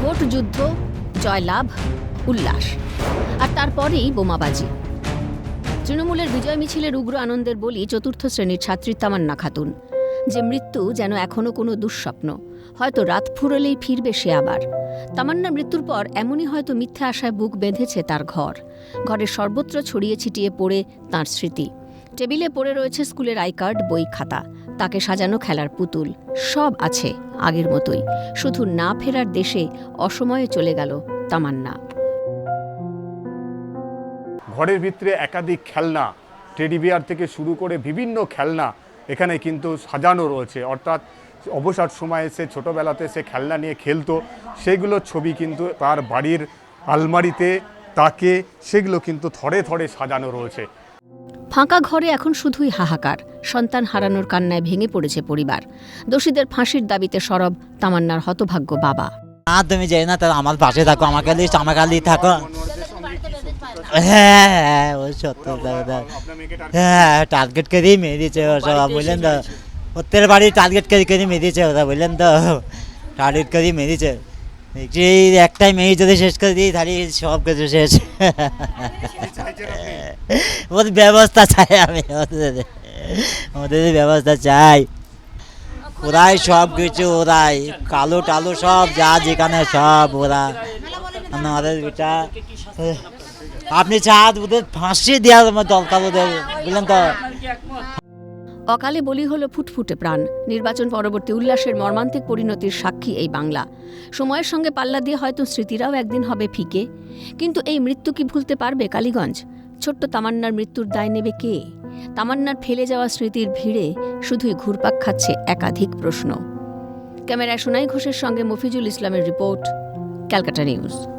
Vote যুদ্ধ, জয়লাভ, উল্লাস। আর তারপরেই বোমাবাজি। তৃণমূলের বিজয় মিছিলের উগ্র আনন্দের বলি চতুর্থ শ্রেণির ছাত্রী তামান্না খাতুন, যে মৃত্যু যেন এখনও কোনো দুঃস্বপ্ন। হয়তো রাত ফুরলেই ফিরবে সে আবার। তামান্নার মৃত্যুর পর এমনই হয়তো মিথ্যা আশায় বুক বেঁধেছে তার ঘর। ঘরের সর্বত্র ছড়িয়ে ছিটিয়ে পড়ে তার স্মৃতি। টেবিলে পড়ে রয়েছে স্কুলের আই কার্ড, বই খাতা। তাকে সাজানো খেলার পুতুল সব আছে আগের মতোই। শুধু না ফেরার দেশে অসময়ে চলে গেল তামান্না। ঘরের ভিতরে একাধিক খেলনা টেডি বিয়ার থেকে শুরু করে বিভিন্ন খেলনা এখানে কিন্তু সাজানো রয়েছে। অর্থাৎ অবসর সময়ে সে ছোটোবেলাতে সে খেলনা নিয়ে খেলতো। সেগুলো ছবি কিন্তু তার বাড়ির আলমারিতে তাকে সেগুলো কিন্তু থরে থরে সাজানো রয়েছে। ফাঁকা ঘরে এখন শুধুই হাহাকার। সন্তান হারানোর কান্নায় ভেঙে পড়েছে পরিবার। দোষীদের ফাঁসির দাবিতে সরব তামান্নার হতভাগ্য বাবা। না তুমি যাই না তাহলে আমার পাশে থাকো আমাকে আমার কালি থাকো। হ্যাঁ হ্যাঁ ওই সত্য হ্যাঁ টার্গেট করেই মেরে দিয়েছে ও সব বুঝলেন তো? প্রত্যেক বাড়ি টার্গেট করে করে মেরে দিয়েছে ওরা বুঝলেন তো? টার্গেট করেই মেরে দিয়েছে দেখছি এই একটাই মেয়ে যদি শেষ করে দিই তাহলে সব কিছু শেষ। ওদের ব্যবস্থা চাই আমি ওদের। ওদের ব্যবস্থা চাই। ওরাই সব কিছু ওরাই। কালো টালো সব, যা যেখানে সব ওরা। আমাদের এটা আপনি চাঁদ ওদের ফাঁসি দেওয়ার দরকার ওদের, বুঝলেন তো? অকালে বলি হলো ফুটফুটে প্রাণ। নির্বাচন পরবর্তী উল্লাসের মর্মান্তিক পরিণতির সাক্ষী এই বাংলা। সময়ের সঙ্গে পাল্লা দিয়ে হয়তো স্মৃতিরাও একদিন হবে ফিকে। কিন্তু এই মৃত্যু কি ভুলতে পারবে কালীগঞ্জ? ছোট্ট তামান্নার মৃত্যুর দায় নেবে কে? তামান্নার ফেলে যাওয়া স্মৃতির ভিড়ে শুধুই ঘুরপাক খাচ্ছে একাধিক প্রশ্ন। ক্যামেরায় সোনাই ঘোষের সঙ্গে মফিজুল ইসলামের রিপোর্ট, ক্যালকাটা নিউজ।